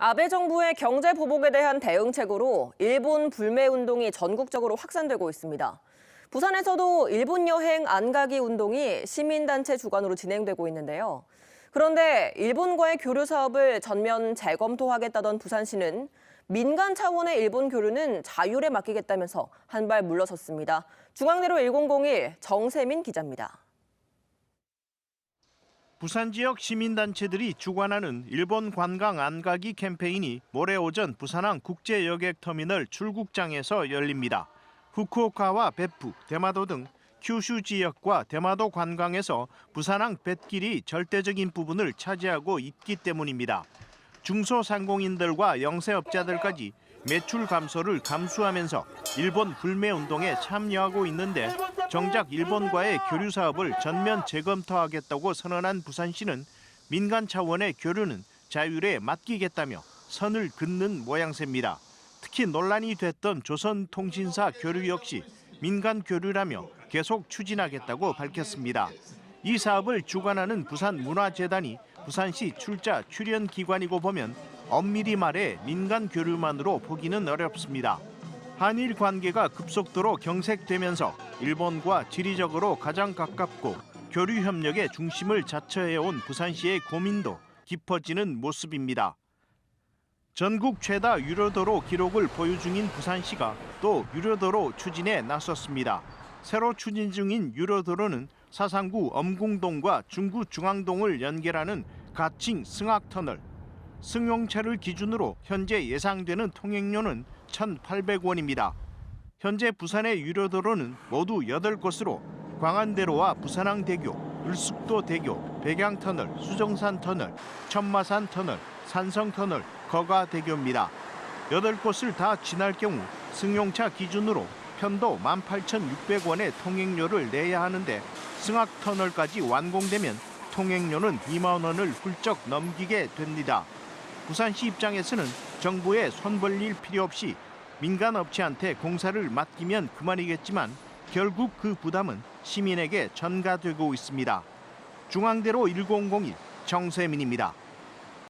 아베 정부의 경제 보복에 대한 대응책으로 일본 불매 운동이 전국적으로 확산되고 있습니다. 부산에서도 일본 여행 안 가기 운동이 시민단체 주관으로 진행되고 있는데요. 그런데 일본과의 교류 사업을 전면 재검토하겠다던 부산시는 민간 차원의 일본 교류는 자율에 맡기겠다면서 한 발 물러섰습니다. 중앙내로 1001 정세민 기자입니다. 부산 지역 시민단체들이 주관하는 일본 관광 안가기 캠페인이 모레 오전 부산항 국제여객터미널 출국장에서 열립니다. 후쿠오카와 베푸, 대마도 등 큐슈 지역과 대마도 관광에서 부산항 뱃길이 절대적인 부분을 차지하고 있기 때문입니다. 중소상공인들과 영세업자들까지 매출 감소를 감수하면서 일본 불매 운동에 참여하고 있는데 정작 일본과의 교류 사업을 전면 재검토하겠다고 선언한 부산시는 민간 차원의 교류는 자율에 맡기겠다며 선을 긋는 모양새입니다. 특히 논란이 됐던 조선통신사 교류 역시 민간 교류라며 계속 추진하겠다고 밝혔습니다. 이 사업을 주관하는 부산문화재단이 부산시 출자 출연 기관이고 보면 엄밀히 말해 민간 교류만으로 보기는 어렵습니다. 한일 관계가 급속도로 경색되면서 일본과 지리적으로 가장 가깝고 교류 협력의 중심을 자처해온 부산시의 고민도 깊어지는 모습입니다. 전국 최다 유료도로 기록을 보유 중인 부산시가 또 유료도로 추진에 나섰습니다. 새로 추진 중인 유료도로는 사상구 엄궁동과 중구 중앙동을 연결하는 가칭 승악터널, 승용차를 기준으로 현재 예상되는 통행료는 1,800원입니다. 현재 부산의 유료도로는 모두 8곳으로 광안대로와 부산항대교, 을숙도대교, 백양터널, 수정산터널, 천마산터널, 산성터널, 거가대교입니다. 8곳을 다 지날 경우 승용차 기준으로 편도 18,600원의 통행료를 내야 하는데 승악터널까지 완공되면 통행료는 2만 원을 훌쩍 넘기게 됩니다. 부산시 입장에서는 정부에 손 벌릴 필요 없이 민간 업체한테 공사를 맡기면 그만이겠지만 결국 그 부담은 시민에게 전가되고 있습니다. 중앙대로 1001 정세민입니다.